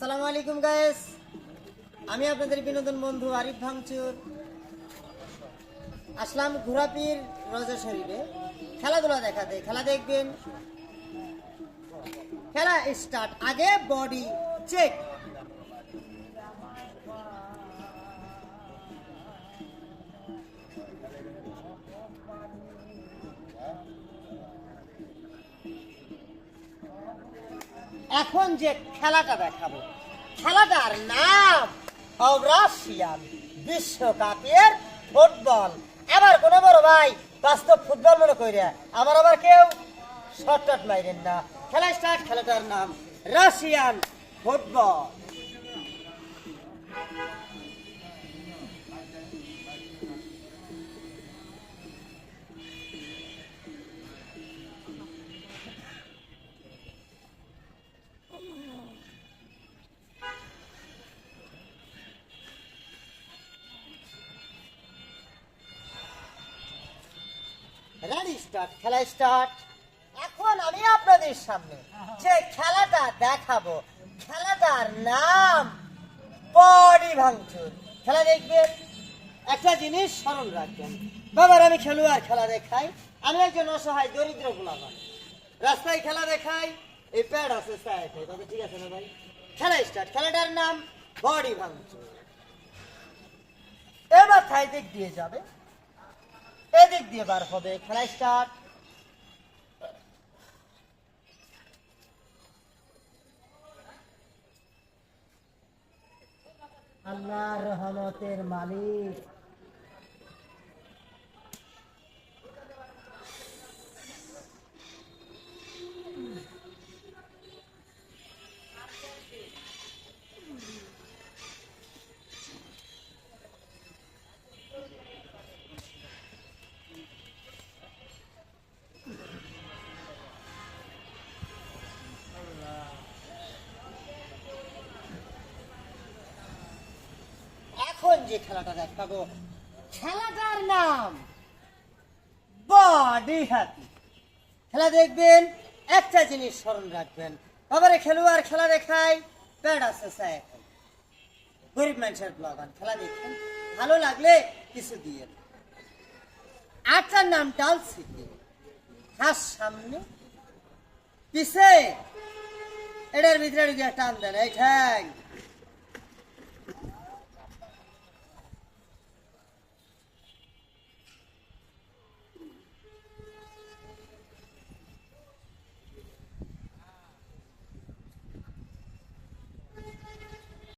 আসসালামু আলাইকুম গায়েস আমি আপনাদের বিনোদন বন্ধু আরিফ ভাঙচুর। আসলাম ঘোরাপির রজা শরীরে খেলাধুলা দেখাতে। খেলা দেখবেন। খেলা স্টার্ট আগে বডি চেক এখন যে খেলাটা দেখাবো, খেলাটার নাম রাশিয়ান বিশ্বকাপের ফুটবল। আবার কোনো বড় ভাই বাস্তব ফুটবল মনে কইরা, আমার আবার কেউ শর্ট মাইরেন না। খেলা স্টার্ট, খেলাটার নাম রাশিয়ান ফুটবল। রেডি স্টার্ট খেলা স্টার্ট এখন আমি আপনাদের সামনে যে খেলাটা দেখাবো, খেলাটার নাম বডি ভাঙচুর। খেলা দেখবেন, একটা জিনিস স্মরণ রাখবেন। বাবার আমি খেলোয়াড় খেলা দেখাই, আমি একজন অসহায় দরিদ্র গোলামান রাস্তায় খেলা দেখাই, এই প্যাড আছে ঠিক আছে না ভাই? খেলা স্টার্ট খেলাটার নাম বডি ভাঙচুর। এবার থাই দিক দিয়ে যাবে। এদিক দিয়ে বার হবে খেলা স্টার্ট আল্লাহ রহমতের মালিক। যে খেলাটা দেখাবো, খেলাটার নাম বডি হাতি। খেলা দেখবেন, একটা জিনিস স্মরণ রাখবেন, বাবারে খেলোয়াড় খেলা দেখাই প্যাড আছে গরিব মানুষের ব্লগান খেলা দেখেন, ভালো লাগলে কিছু দিয়ে আটটার নাম ডাল সিটি হাস সামনে, পিছে, এটার ভিতরে ঢুকে টান দেন, এই ঠ্যাং।